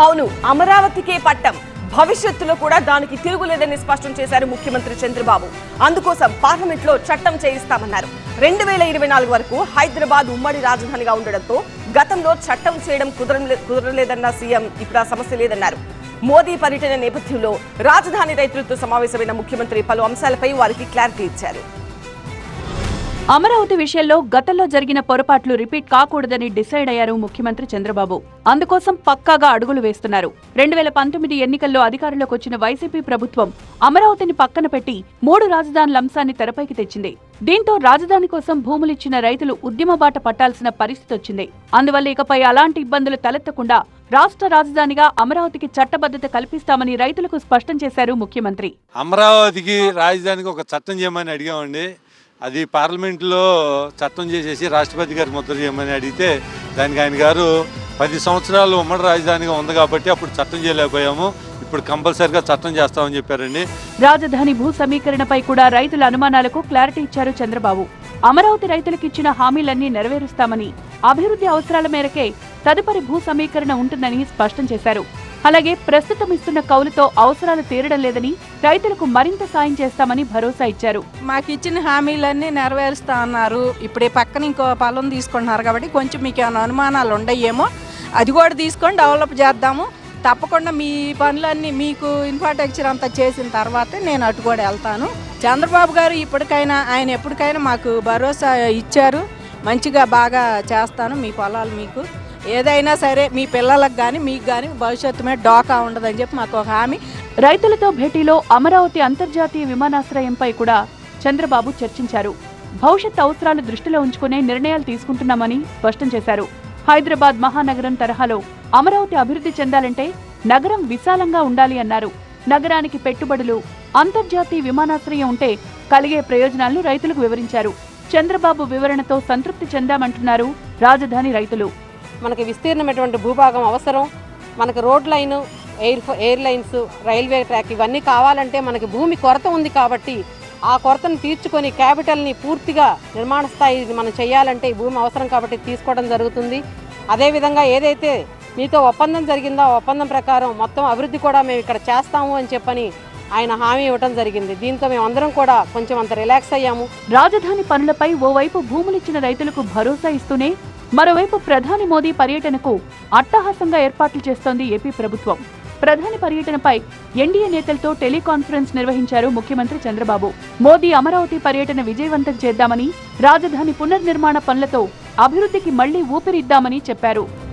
అవును అమరావతికే పట్టం. భవిష్యత్తులో కూడా దానికి తిరుగులేదని స్పష్టం చేశారు ముఖ్యమంత్రి చంద్రబాబు. అందుకోసం పార్లమెంట్లో చట్టం చేయిస్తామన్నారు. రెండు వేల ఇరవై నాలుగు వరకు హైదరాబాద్ ఉమ్మడి రాజధానిగా ఉండడంతో గతంలో చట్టం చేయడం కుదరలే- కుదరలేదన్న సీఎం ఇప్పుడు ఆ సమస్య లేదన్నారు. మోదీ పర్యటన నేపథ్యంలో రాజధాని రైతులతో సమావేశమైన ముఖ్యమంత్రి పలు అంశాలపై వారికి క్లారిటీ ఇచ్చారు. అమరావతి విషయంలో గతంలో జరిగిన పొరపాట్లు రిపీట్ కాకూడదని డిసైడ్ అయ్యారు ముఖ్యమంత్రి చంద్రబాబు. అందుకోసం పక్కాగా అడుగులు వేస్తున్నారు. రెండు వేల పంతొమ్మిది ఎన్నికల్లో అధికారంలోకి వచ్చిన వైసీపీ ప్రభుత్వం అమరావతిని పక్కన పెట్టి మూడు రాజధానుల అంశాన్ని తెరపైకి తెచ్చింది. దీంతో రాజధాని కోసం భూములిచ్చిన రైతులు ఉద్యమ బాట పట్టాల్సిన పరిస్థితి వచ్చింది. అందువల్ల ఇకపై అలాంటి ఇబ్బందులు తలెత్తకుండా రాష్ట్ర రాజధానిగా అమరావతికి చట్టబద్ధత కల్పిస్తామని రైతులకు స్పష్టం చేశారు ముఖ్యమంత్రి. అమరావతికి రాజధానికి ఒక చట్టం చేయమని అడిగామండి. అది పార్లమెంట్లో చట్టం చేసేసి రాష్ట్రపతి గారు ముద్ర చేయమని అడిగితే దానికి ఆయన గారు పది సంవత్సరాలు ఉమ్మడి రాజధానిగా ఉంది కాబట్టి అప్పుడు చట్టం చేయలేకపోయాము. ఇప్పుడు కంపల్సరిగా చట్టం చేస్తామని చెప్పారండి. రాజధాని భూ సమీకరణపై కూడా రైతుల అనుమానాలకు క్లారిటీ ఇచ్చారు చంద్రబాబు. అమరావతి రైతులకు ఇచ్చిన హామీలన్నీ నెరవేరుస్తామని అభివృద్ధి అవసరాల మేరకే తదుపరి భూ సమీకరణ ఉంటుందని స్పష్టం చేశారు. అలాగే ప్రస్తుతం ఇస్తున్న కౌలుతో అవసరాలు తీరడం లేదని రైతులకు మరింత సాయం చేస్తామని భరోసా ఇచ్చారు. మాకు ఇచ్చిన హామీలన్నీ నెరవేరుస్తా అన్నారు. ఇప్పుడే పక్కన ఇంకో పొలం తీసుకుంటున్నారు కాబట్టి కొంచెం మీకు ఏమైనా అనుమానాలు ఉండయేమో అది కూడా తీసుకొని డెవలప్ చేద్దాము. తప్పకుండా మీ పనులన్నీ మీకు ఇన్ఫ్రాస్ట్రక్చర్ అంతా చేసిన తర్వాతే నేను అటు కూడా వెళ్తాను. చంద్రబాబు గారు ఇప్పటికైనా ఆయన ఎప్పటికైనా మాకు భరోసా ఇచ్చారు. మంచిగా బాగా చేస్తాను మీ పొలాలు మీకు. ఏదైనా సరే మీ పిల్లలకు కానీ మీకు కానీ భవిష్యత్తు మీద డోకా ఉండదని చెప్పి మాకు ఒక హామీ. రైతులతో భేటీలో అమరావతి అంతర్జాతీయ విమానాశ్రయంపై కూడా చంద్రబాబు చర్చించారు. భవిష్యత్ అవసరాలు దృష్టిలో ఉంచుకునే నిర్ణయాలు తీసుకుంటున్నామని స్పష్టం చేశారు. హైదరాబాద్ మహానగరం తరహాలో అమరావతి అభివృద్ధి చెందాలంటే నగరం విశాలంగా ఉండాలి అన్నారు. నగరానికి పెట్టుబడులు అంతర్జాతీయ విమానాశ్రయం ఉంటే కలిగే ప్రయోజనాలను రైతులకు వివరించారు. చంద్రబాబు వివరణతో సంతృప్తి చెందామంటున్నారు రాజధాని రైతులు. మనకి విస్తీర్ణమైనటువంటి భూభాగం అవసరం. మనకి road line air airlines railway track ఇవన్నీ కావాలంటే మనకి భూమి కొరత ఉంది కాబట్టి ఆ కొరతను తీర్చుకొని క్యాపిటల్ని పూర్తిగా నిర్మాణ స్థాయి మనం చేయాలంటే ఈ భూమి అవసరం కాబట్టి తీసుకోవడం జరుగుతుంది. అదేవిధంగా ఏదైతే మీతో ఒప్పందం జరిగిందో ఒప్పందం ప్రకారం మొత్తం అభివృద్ధి కూడా మేము ఇక్కడ చేస్తాము అని చెప్పని ఆయన హామీ ఇవ్వడం జరిగింది. దీంతో మేము అందరం కూడా కొంచెం అంత రిలాక్స్ అయ్యాము. రాజధాని పనులపై ఓవైపు భూములిచ్చిన రైతులకు భరోసా ఇస్తూనే మరోవైపు ప్రధాని మోదీ పర్యటనకు అట్టహాసంగా ఏర్పాట్లు చేస్తోంది ఏపీ ప్రభుత్వం. ప్రధాని పర్యటనపై ఎన్డీఏ నేతలతో టెలికాన్ఫరెన్స్ నిర్వహించారు ముఖ్యమంత్రి చంద్రబాబు. మోదీ అమరావతి పర్యటన విజయవంతం చేద్దామని రాజధాని పునర్నిర్మాణ పనులతో అభివృద్ధికి మళ్ళీ ఊపిరిద్దామని చెప్పారు.